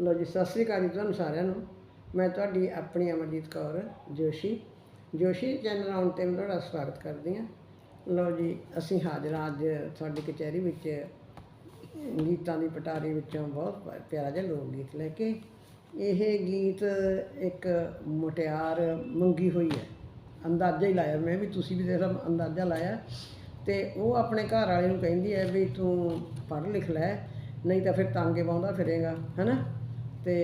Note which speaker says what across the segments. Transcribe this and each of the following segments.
Speaker 1: ਲੋ ਜੀ, ਸਤਿ ਸ੍ਰੀ ਅਕਾਲ ਜੀ ਤੁਹਾਨੂੰ ਸਾਰਿਆਂ ਨੂੰ। ਮੈਂ ਤੁਹਾਡੀ ਆਪਣੀ ਅਮਰਜੀਤ ਕੌਰ, ਜੋਸ਼ੀ। ਜੋਸ਼ੀ ਚੈਨਲ ਆਉਣ ਤੇ ਮੈਂ ਤੁਹਾਡਾ ਸਵਾਗਤ ਕਰਦੀ ਹਾਂ। ਲੋ ਜੀ, ਅਸੀਂ ਹਾਜ਼ਰ ਹਾਂ ਅੱਜ ਤੁਹਾਡੀ ਕਚਹਿਰੀ ਵਿੱਚ, ਗੀਤਾਂ ਦੀ ਪਟਾਰੀ ਵਿੱਚੋਂ ਬਹੁਤ ਪ- ਪਿਆਰਾ ਜਿਹਾ ਲੋਕ ਗੀਤ ਲੈ ਕੇ। ਇਹ ਗੀਤ ਇੱਕ ਮੁਟਿਆਰ ਮੰਗੀ ਹੋਈ ਹੈ। ਅੰਦਾਜ਼ਾ ਹੀ ਲਾਇਆ, ਮੈਂ ਵੀ ਤੁਸੀਂ ਵੀ ਦੇਖ ਲਓ ਅੰਦਾਜ਼ਾ ਲਾਇਆ। ਤੇ ਉਹ ਆਪਣੇ ਘਰ ਵਾਲੇ ਨੂੰ ਕਹਿੰਦੀ ਹੈ ਵੀ ਤੂੰ ਪੜ੍ਹ ਲਿਖ ਲੈ, ਨਹੀਂ ਤਾਂ ਫਿਰ ਤਾਂਗੇ ਪਾਉਂਦਾ ਫਿਰੇਗਾ, ਹੈਨਾ? ਤੇ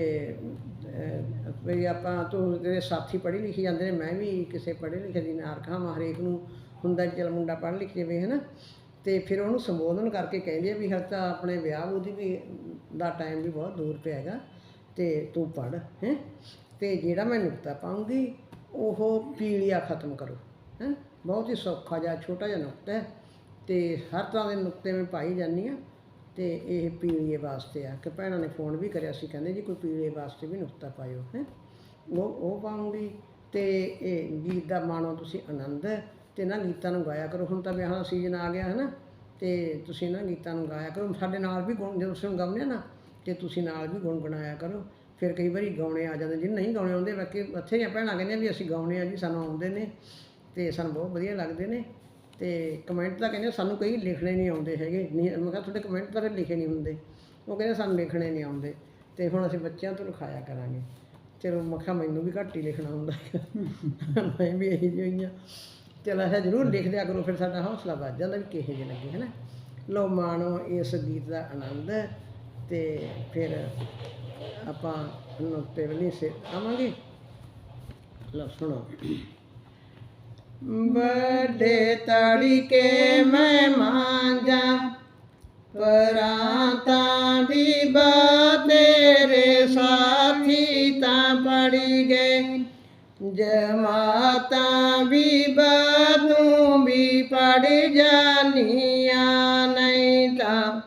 Speaker 1: ਵੀ ਆਪਾਂ ਤੂੰ ਜਿਹੜੇ ਸਾਥੀ ਪੜ੍ਹੀ ਲਿਖੀ ਜਾਂਦੇ ਨੇ, ਮੈਂ ਵੀ ਕਿਸੇ ਪੜ੍ਹੇ ਲਿਖੇ ਦੀ ਨਾਰ ਖਾਵਾਂ ਹਰੇਕ ਨੂੰ ਹੁੰਦਾ ਵੀ ਚੱਲ ਮੁੰਡਾ ਪੜ੍ਹ ਲਿਖ ਜਾਵੇ, ਹੈਨਾ। ਤੇ ਫਿਰ ਉਹਨੂੰ ਸੰਬੋਧਨ ਕਰਕੇ ਕਹਿੰਦੇ ਆ ਵੀ ਹਰ ਤਾਂ ਆਪਣੇ ਵਿਆਹ ਉਹਦੀ ਵੀ, ਦਾ ਟਾਈਮ ਵੀ ਬਹੁਤ ਦੂਰ ਪਿਆ ਹੈਗਾ, ਤੇ ਤੂੰ ਪੜ੍ਹ, ਹੈ। ਤੇ ਜਿਹੜਾ ਮੈਂ ਨੁਕਤਾ ਪਾਉਂਗੀ ਉਹ ਪੀਲੀਆ ਖਤਮ ਕਰੋ, ਹੈ। ਬਹੁਤ ਹੀ ਸੌਖਾ ਜਿਹਾ, ਛੋਟਾ ਜਿਹਾ ਨੁਕਤਾ ਹੈ। ਤੇ ਹਰ ਤਰ੍ਹਾਂ ਦੇ ਨੁਕਤੇ ਮੈਂ ਪਾਈ ਜਾਂਦੀ ਆ ਤੇ ਇਹ ਪੀਲੀਏ ਵਾਸਤੇ ਆ। ਕਿ ਭੈਣਾਂ ਨੇ ਫੋਨ ਵੀ ਕਰਿਆ ਸੀ, ਕਹਿੰਦੇ ਜੀ ਕੋਈ ਪੀਲੀਏ ਵਾਸਤੇ ਵੀ ਨੁਕਤਾ ਪਾਇਓ, ਹੈ। ਉਹ ਉਹ ਪਾਉਂਗੀ ਤੇ ਇਹ ਗੀਤ ਦਾ ਮਾਣੋ ਤੁਸੀਂ ਆਨੰਦ ਤੇ ਨਾ ਗੀਤਾਂ ਨੂੰ ਗਾਇਆ ਕਰੋ। ਹੁਣ ਤਾਂ ਵਿਆਹ ਦਾ ਸੀਜ਼ਨ ਆ ਗਿਆ ਹੈ ਨਾ ਤੇ ਤੁਸੀਂ ਨਾ ਗੀਤਾਂ ਨੂੰ ਗਾਇਆ ਕਰੋ। ਸਾਡੇ ਨਾਲ ਵੀ ਗੁਣ, ਜਦੋਂ ਤੁਸੀਂ ਗਾਉਂਦੇ ਆ ਨਾ, ਤੇ ਤੁਸੀਂ ਨਾਲ ਵੀ ਗੁਣ ਗੁਣਗੁਣਾਇਆ ਕਰੋ। ਫਿਰ ਕਈ ਵਾਰੀ ਗਾਉਣੇ ਆ ਜਾਂਦੇ, ਜਿਹਨੂੰ ਨਹੀਂ ਗਾਉਣੇ ਆਉਂਦੇ, ਬਾਕੀ ਬਥੇਰੀਆਂ ਭੈਣਾਂ ਕਹਿੰਦੀਆਂ ਵੀ ਅਸੀਂ ਗਾਉਣੇ ਆ ਜੀ, ਸਾਨੂੰ ਆਉਂਦੇ ਨੇ ਤੇ ਸਾਨੂੰ ਬਹੁਤ ਵਧੀਆ ਲੱਗਦੇ ਨੇ। ਤੇ ਕਮੈਂਟ ਤਾਂ ਕਹਿੰਦੇ ਸਾਨੂੰ ਕਈ ਲਿਖਣੇ ਨਹੀਂ ਆਉਂਦੇ ਹੈਗੇ। ਨਹੀਂ, ਮੈਂ ਕਿਹਾ ਤੁਹਾਡੇ ਕਮੈਂਟ ਤਾਂ ਲਿਖੇ ਨਹੀਂ ਹੁੰਦੇ। ਉਹ ਕਹਿੰਦੇ ਸਾਨੂੰ ਲਿਖਣੇ ਨਹੀਂ ਆਉਂਦੇ। ਤੇ ਹੁਣ ਅਸੀਂ ਬੱਚਿਆਂ ਤੋਂ ਲਿਖਾਇਆ ਕਰਾਂਗੇ। ਚਲੋ, ਮੈਂ ਕਿਹਾ ਮੈਨੂੰ ਵੀ ਘੱਟ ਹੀ ਲਿਖਣਾ ਹੁੰਦਾ ਮੈਂ ਵੀ ਇਹੀ ਜਿਹੀ ਹੋਈ ਹਾਂ। ਚਲ, ਇਹ ਜ਼ਰੂਰ ਲਿਖ ਦਿਆ ਕਰੋ, ਫਿਰ ਸਾਡਾ ਹੌਸਲਾ ਵੱਧ ਜਾਂਦਾ ਵੀ ਕਿਹੋ ਜਿਹੇ ਲੱਗੇ ਹੈ ਨਾ ਲੋ ਮਾਣੋ, ਇਸ ਗੀਤ ਦਾ ਆਨੰਦ। ਤੇ ਫਿਰ ਆਪਾਂ ਨੁਕਤੇ ਵਲੀ ਸੇ ਆਵਾਂਗੇ। ਲੋ ਸੁਣੋ। ਬੜੇ ਤੜਕੇ ਮੈਂ ਮਾਂਜਾ, ਪਰਾਂਤਾ ਵੀ ਤੇਰੇ ਸਾਥੀ ਤਾਂ ਪੜੀ ਗਏ। ਜਮਾਤਾ ਵੀ ਬਾ ਤੂੰ ਵੀ ਪੜ ਜਾਨੀਆਂ ਨਹੀਂ ਤਾਂ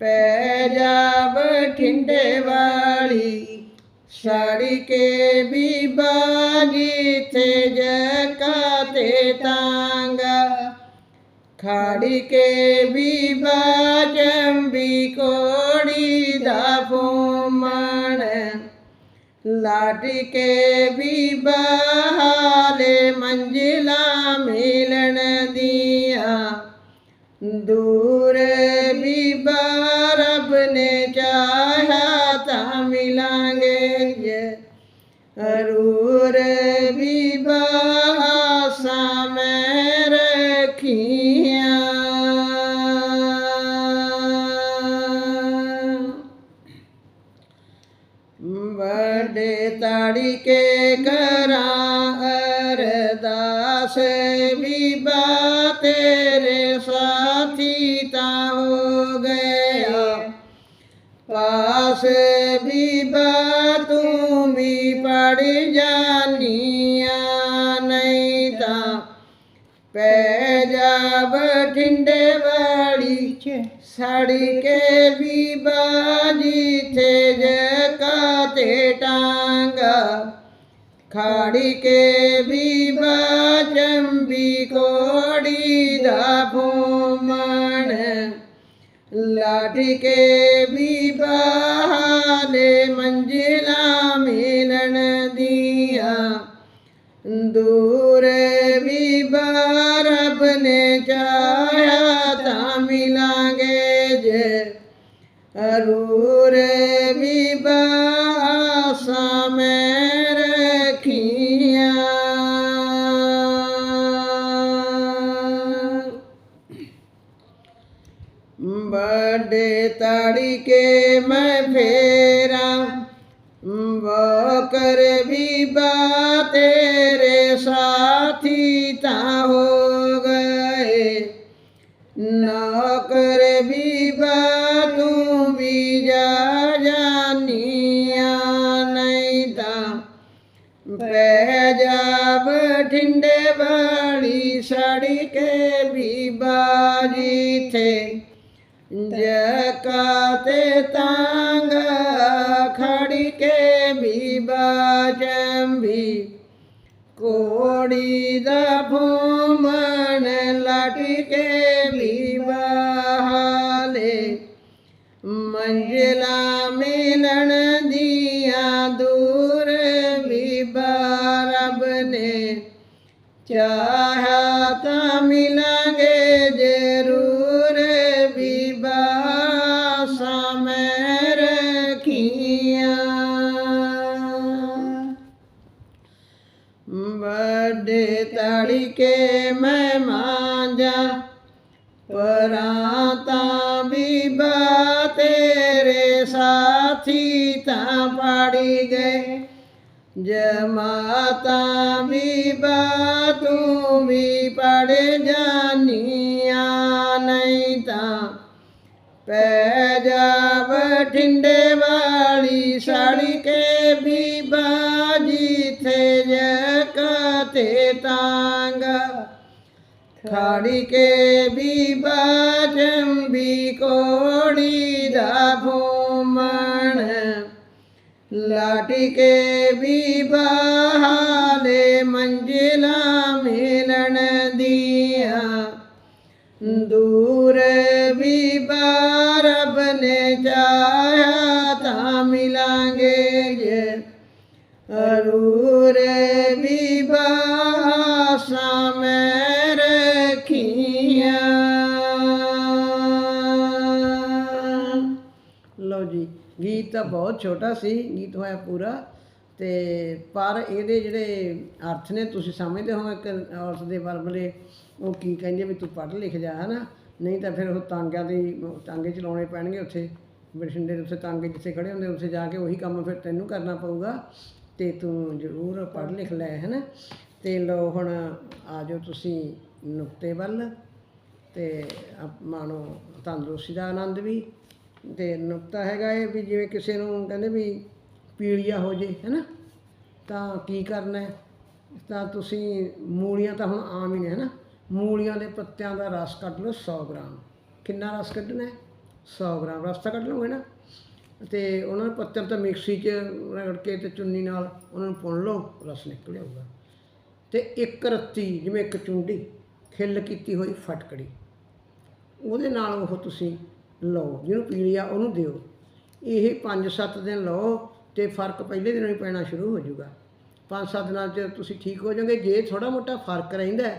Speaker 1: ਪੈ ਜਾ ਬਠਿੰਡੇ ਵਾਲੀ ਸਾੜੀ ਕੇ ਵੀ ਬਾਜੀ ਤੇ ਜਕਾ ਤੇ ਤਾਂਗਾ। ਖਾੜੀ ਕੇ ਵੀ ਬਾਜਮ ਵੀ ਕੋੜੀ ਦਾ ਫੂਮਣ। ਅਰੂਰ ਵੀ ਬਾਸਾ ਮੈਂ ਰੱਖੀਆਂ। ਬੜੇ ਤਾੜੀ ਕੇ ਕਰਾਂ ਅਰਦਾਸ ਵੀ ਜਾਨੀਆਂ ਨਹੀਂ ਤਾਂ ਪੈ ਜਾ ਬਠਿੰਡੇ ਵਾਲੀ। ਸੜੀ ਕੇ ਵੀ ਬਾਜੀ ਤੇ ਜਕਾ ਤੇ ਟਾਂਗਾ। ਖਾੜੀ ਕੇ ਵੀ ਵੀ ਕੋੜੀ ਦਾ ਫੂਮਣ ਲਾਠੀ ਕੇ ਵੀ ਬਹਾਲੇ ਮੰਜ਼ਿਲਾ ਅਰੂਰ ਵੀ ਬਾਸਾ ਮੈਂ ਰੱਖੀਆਂ ਬੜੇ ਤਾੜੀ ਕੇ ਮੈਂ ਫੇਰਾ ਬਕਰ ਵੀ ਬਾ ਨੌਕਰ ਵੀ ਬਾ ਤੂੰ ਵੀ ਜਾ ਜਾਨੀਆਂ, ਨਹੀਂ ਤਾਂ ਪੈ ਜਾ ਬਠਿੰਡੇ ਵਾਲੀ ਸਾੜੀ ਕੇ ਵੀ ਬਾਜੀ ਥੇ ਜਕਾ ਤੇ ਤਾਂਗਾ ਖੜੀ ਕੇ ਵੀ ਬਾਜਮ ਵੀ ਮੰਜ਼ਲਾ ਮਿਲਣ ਦੀਆਂ ਦੂਰ ਵੀ ਬਾਰਬ ਨੇ ਚਾਹਾ ਤਾਂ ਮਿਲਾਂਗੇ ਜ਼ਰੂਰ ਵੀ ਬਾਸਾ ਮੈਂ ਰਖੀਆਂ। ਬੜੇ ਤੜਕੇ ਮੈਂ ਸਾਥੀ ਤਾਂ ਪਾੜੀ ਗਏ ਜਮਾਤਾ ਬੀਬਾ ਤੂੰ ਵੀ ਪੜ ਜਾਨੀਆਂ ਨਹੀਂ ਤਾਂ। ਪੈ ਜਾ ਬਠਿੰਡੇ ਵਾਲੀ ਸਾੜੀ ਕੇ ਬੀਬਾ ਜਿੱਥੇ ਜਕਤੇ ਤਾਂਗ। ਖਾੜੀ ਕੇ ਵੀ ਬੀਬਾ ਵੀ ਕੋੜੀ ਦਾ ਫੂਮਣ ਲਾਟੀ ਕੇ ਬੀਬਾ ਹਾਲੇ ਮੰਜ਼ਿਲਾਂ ਮਿਲਣ ਦੀਆਂ। ਦੂਰ ਬੀਬਾ ਰੱਬ ਨੇ ਚਾਹਿਆ ਤਾਂ ਮਿਲਾਂਗੇ ਜੇ। ਅਰੂਰ ਬੀਬਾ ਗੀਤ ਤਾਂ ਬਹੁਤ ਛੋਟਾ ਸੀ, ਗੀਤ ਹੋਇਆ ਪੂਰਾ, ਤੇ ਪਰ ਇਹਦੇ ਜਿਹੜੇ ਅਰਥ ਨੇ, ਤੁਸੀਂ ਸਮਝਦੇ ਹੋ ਇੱਕ ਔਰਤ ਦੇ ਵਰਬਲੇ ਉਹ ਕੀ ਕਹਿੰਦੇ ਵੀ ਤੂੰ ਪੜ੍ਹ ਲਿਖ ਜਾ, ਹਨਾ? ਨਹੀਂ ਤਾਂ ਫਿਰ ਉਹ ਤਾਂਗਿਆਂ ਦੀ, ਤਾਂਗੇ ਚਲਾਉਣੇ ਪੈਣਗੇ ਉੱਥੇ, ਬਠਿੰਡੇ ਦੇ ਉੱਥੇ ਤਾਂਗੇ ਜਿੱਥੇ ਖੜੇ ਹੁੰਦੇ, ਉੱਥੇ ਜਾ ਕੇ ਉਹੀ ਕੰਮ ਫਿਰ ਤੈਨੂੰ ਕਰਨਾ ਪਊਗਾ, ਤੇ ਤੂੰ ਜ਼ਰੂਰ ਪੜ੍ਹ ਲਿਖ ਲੈ, ਹਨਾ? ਤੇ ਲੋ ਹੁਣ ਆ ਜਾਓ ਤੁਸੀਂ ਨੁਕਤੇ ਵੱਲ, ਤੇ ਮਾਣੋ ਤੰਦਰੁਸਤੀ ਦਾ ਆਨੰਦ ਵੀ। ਤੇ ਨੁਕਤਾ ਹੈਗਾ ਇਹ ਵੀ ਜਿਵੇਂ ਕਿਸੇ ਨੂੰ ਕਹਿੰਦੇ ਵੀ ਪੀਲੀਆ ਹੋ ਜੇ, ਹੈਨਾ? ਤਾਂ ਕੀ ਕਰਨਾ ਹੈ? ਤਾਂ ਤੁਸੀਂ ਮੂਲੀਆਂ ਤਾਂ ਹੁਣ ਆਮ ਹੀ ਨੇ, ਹੈਨਾ? ਮੂਲੀਆਂ ਦੇ ਪੱਤਿਆਂ ਦਾ ਰਸ ਕੱਢ ਲਓ 100 ਗ੍ਰਾਮ। ਕਿੰਨਾ ਰਸ ਕੱਢਣਾ ਹੈ? 100 ਗ੍ਰਾਮ ਰਸ ਤਾਂ ਕੱਢ ਲਓਗੇ ਨਾ। ਤੇ ਉਹਨਾਂ ਨੂੰ ਪੱਤਿਆਂ ਤਾਂ ਮਿਕਸੀ 'ਚ ਰਗੜ ਕੇ ਤੇ ਚੁੰਨੀ ਨਾਲ ਉਹਨਾਂ ਨੂੰ ਪੁਣ ਲਓ, ਰਸ ਨਿਕਲ ਆਊਗਾ। ਤੇ ਇੱਕ ਰੱਤੀ, ਜਿਵੇਂ ਇੱਕ ਚੁੰਡੀ, ਖਿੱਲ ਕੀਤੀ ਹੋਈ ਫਟਕੜੀ। ਉਹਦੇ ਨਾਲ ਉਹ ਤੁਸੀਂ ਲਓ ਜਿਹਨੂੰ ਪੀਲੀਆ ਉਹਨੂੰ ਦਿਓ। ਇਹ 5-7 ਦਿਨ ਲਓ ਤੇ ਫ਼ਰਕ ਪਹਿਲੇ ਦਿਨੋਂ ਹੀ ਪੈਣਾ ਸ਼ੁਰੂ ਹੋ ਜਾਊਗਾ। 5-7 ਦਿਨਾਂ 'ਚ ਤੁਸੀਂ ਠੀਕ ਹੋ ਜਾਓਗੇ, ਜੇ ਥੋੜਾ ਮੋਟਾ ਫ਼ਰਕ ਰਹਿੰਦਾ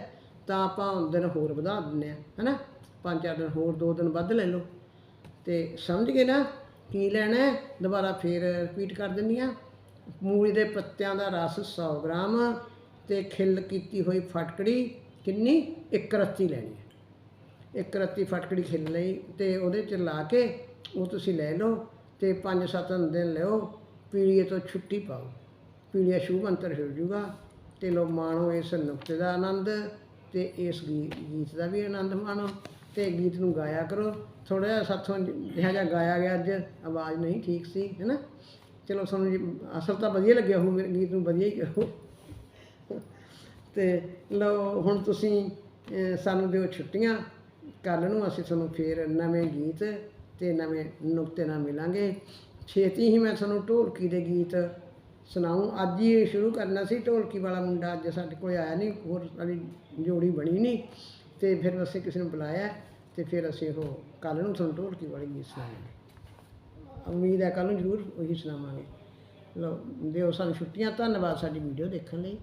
Speaker 1: ਤਾਂ ਆਪਾਂ ਦਿਨ ਹੋਰ ਵਧਾ ਦਿੰਦੇ ਆ ਹੈਨਾ? 5-4 ਦਿਨ ਹੋਰ 2 ਦਿਨ ਵੱਧ ਲੈ ਲਓ। ਤੇ ਸਮਝ ਗਏ ਨਾ ਕੀ ਲੈਣਾ ਦੁਬਾਰਾ ਫੇਰ ਰਿਪੀਟ ਕਰ ਦਿੰਦੀ ਆ ਮੂਲੀ ਦੇ ਪੱਤਿਆਂ ਦਾ ਰਸ 100 ਗ੍ਰਾਮ ਤੇ ਖਿੱਲ ਕੀਤੀ ਹੋਈ ਫਟਕੜੀ ਕਿੰਨੀ? ਇੱਕ ਰੱਤੀ ਲੈਣੀ ਹੈ। ਇੱਕ ਰੱਤੀ ਫਟਕੜੀ ਖਿੱਲ ਲਈ ਤੇ ਉਹਦੇ ਚ ਲਾ ਕੇ ਉਹ ਤੁਸੀਂ ਲੈ ਲਓ ਤੇ 5-7 ਦਿਨ ਲਿਓ ਪੀੜੀਏ ਤੋਂ ਛੁੱਟੀ ਪਾਓ। ਪੀੜੀਆ ਸ਼ੁਭ ਅੰਤਰ ਹੋ ਜੂਗਾ ਤੇ ਲੋ ਮਾਣੋ ਇਸ ਨੁਕਤੇ ਦਾ ਆਨੰਦ ਤੇ ਇਸ ਗੀ- ਗੀਤ ਦਾ ਵੀ ਆਨੰਦ ਮਾਣੋ ਤੇ ਗੀਤ ਨੂੰ ਗਾਇਆ ਕਰੋ। ਥੋੜਾ ਜਿਹਾ ਸਾਥੋਂ ਜਿਹਾ ਜਿਹਾ ਗਾਇਆ ਗਿਆ ਅੱਜ, ਆਵਾਜ਼ ਨਹੀਂ ਠੀਕ ਸੀ ਹੈਨਾ ਚਲੋ ਤੁਹਾਨੂੰ ਜੀ, ਅਸਲ ਤਾਂ ਵਧੀਆ ਲੱਗਿਆ ਹੋ ਮੇਰੇ ਗੀਤ ਨੂੰ ਵਧੀਆ ਹੀ ਕਹੋ ਤੇ ਲਓ ਹੁਣ ਤੁਸੀਂ ਸਾਨੂੰ ਦਿਓ ਛੁੱਟੀਆਂ। ਕੱਲ ਨੂੰ ਅਸੀਂ ਤੁਹਾਨੂੰ ਫੇਰ ਨਵੇਂ ਗੀਤ ਤੇ ਨਵੇਂ ਨੁਕਤੇ ਨਾਲ ਮਿਲਾਂਗੇ। ਛੇਤੀ ਹੀ ਮੈਂ ਤੁਹਾਨੂੰ ਢੋਲਕੀ ਦੇ ਗੀਤ ਸੁਣਾਉਂ ਅੱਜ ਹੀ ਸ਼ੁਰੂ ਕਰਨਾ ਸੀ ਢੋਲਕੀ ਵਾਲਾ ਮੁੰਡਾ, ਅੱਜ ਸਾਡੇ ਕੋਲ ਆਇਆ ਨਹੀਂ, ਹੋਰ ਸਾਡੀ ਜੋੜੀ ਬਣੀ ਨਹੀਂ। ਤੇ ਫਿਰ ਅਸੀਂ ਕਿਸੇ ਨੂੰ ਬੁਲਾਇਆ ਤੇ ਫਿਰ ਅਸੀਂ ਉਹ ਕੱਲ ਨੂੰ ਤੁਹਾਨੂੰ ਢੋਲਕੀ ਵਾਲੇ ਗੀਤ ਸੁਣਾਵਾਂਗੇ। ਉਮੀਦ ਹੈ ਕੱਲ ਨੂੰ ਜ਼ਰੂਰ ਉਹੀ ਸੁਣਾਵਾਂਗੇ। ਲਓ, ਦਿਓ ਸਾਨੂੰ ਛੁੱਟੀਆਂ, ਧੰਨਵਾਦ ਸਾਡੀ ਵੀਡੀਓ ਦੇਖਣ ਲਈ।